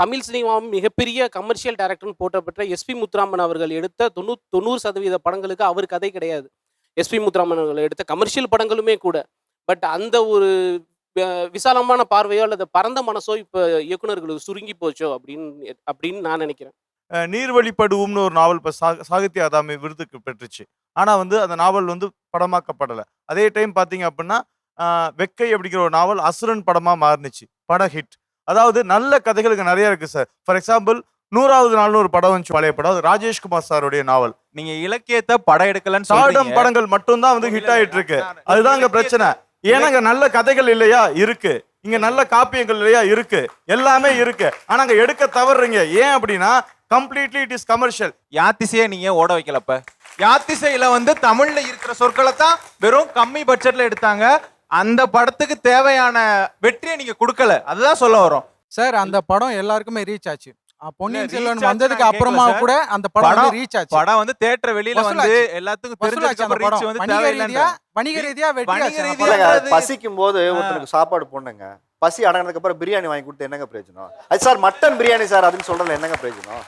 தமிழ் சினிமாவும் மிகப்பெரிய கமர்ஷியல் டைரக்டர்னு போற்றப்பட்ட எஸ்பி முத்துராமன் அவர்கள் எடுத்த தொண்ணூ தொண்ணூறு சதவீத படங்களுக்கு அவர் கதை கிடையாது. எஸ்பி முத்துராமன் அவர்கள் எடுத்த கமர்ஷியல் படங்களுமே கூட. பட் அந்த ஒரு விசாலமான பார்வையோ அல்லது பரந்த மனசோ இப்போ இயக்குனர்களுக்கு சுருங்கி போச்சோ அப்படின்னு அப்படின்னு நான் நினைக்கிறேன். நீர்வழிப்படுவோம்னு ஒரு நாவல் இப்போ சா சாகித்ய அகாதமி விருதுக்கு பெற்றுச்சு. ஆனால் வந்து அந்த நாவல் வந்து படமாக்கப்படலை. அதே டைம் பார்த்தீங்க அப்படின்னா வெக்கை அப்படிங்கிற ஒரு நாவல் அசுரன் படமாக மாறுனுச்சு. பட ஹிட் அதாவது நல்ல கதைகளுக்கு நிறைய இருக்கு சார் ஃபார் எக்ஸாம்பிள் நூறாவது நாள்னு ஒரு படம் வந்துச்சு பழைய படம். அது ராஜேஷ்குமார் சாருடைய நாவல். நீங்க இலக்கியத்தை படம் எடுக்கலன்னு சாடம் படங்கள் மட்டும்தான் வந்து ஹிட் ஆயிட்டு இருக்கு. அதுதான் அங்க பிரச்சனை. ஏன்னா இங்க நல்ல கதைகள் இல்லையா? இருக்கு. இங்க நல்ல காப்பியங்கள் இல்லையா? இருக்கு. எல்லாமே இருக்கு. ஆனா அங்க எடுக்க தவறுறீங்க. ஏன் அப்படின்னா கம்ப்ளீட்லி இட் இஸ் கமர்ஷியல் யாத்திசையை நீங்க ஓட வைக்கலப்ப. யாத்திசையில வந்து தமிழ்ல இருக்கிற சொற்களை தான் வெறும் கம்மி பட்ஜெட்ல எடுத்தாங்க. அந்த படத்துக்கு தேவையான வெற்றியை நீங்க கொடுக்கல. அதுதான் சொல்ல வரோம் சார் அந்த படம் எல்லாருக்குமே ரீச் ஆச்சு. பொன்னியின் செல்வன் வந்ததுக்கு அப்புறமா கூட அந்த படம் ரீச் ஆச்சு. படம் வந்து தேட்டர் வெளியில வந்து. எல்லாத்துக்கும் வசூலாச்சு அந்த படம். வந்து வணிக ரீதியா வணிக ரீதியா வணிக பசிக்கும் போது ஒருத்தனுக்கு சாப்பாடு போடணுங்க. பசி அடங்கினதுக்கு அப்புறம் பிரியாணி வாங்கி கொடுத்து என்னங்க பிரயோஜனம்? அது சார் மட்டன் பிரியாணி சார் அதுன்னு சொல்றதுல என்னங்க பிரயோஜனம்?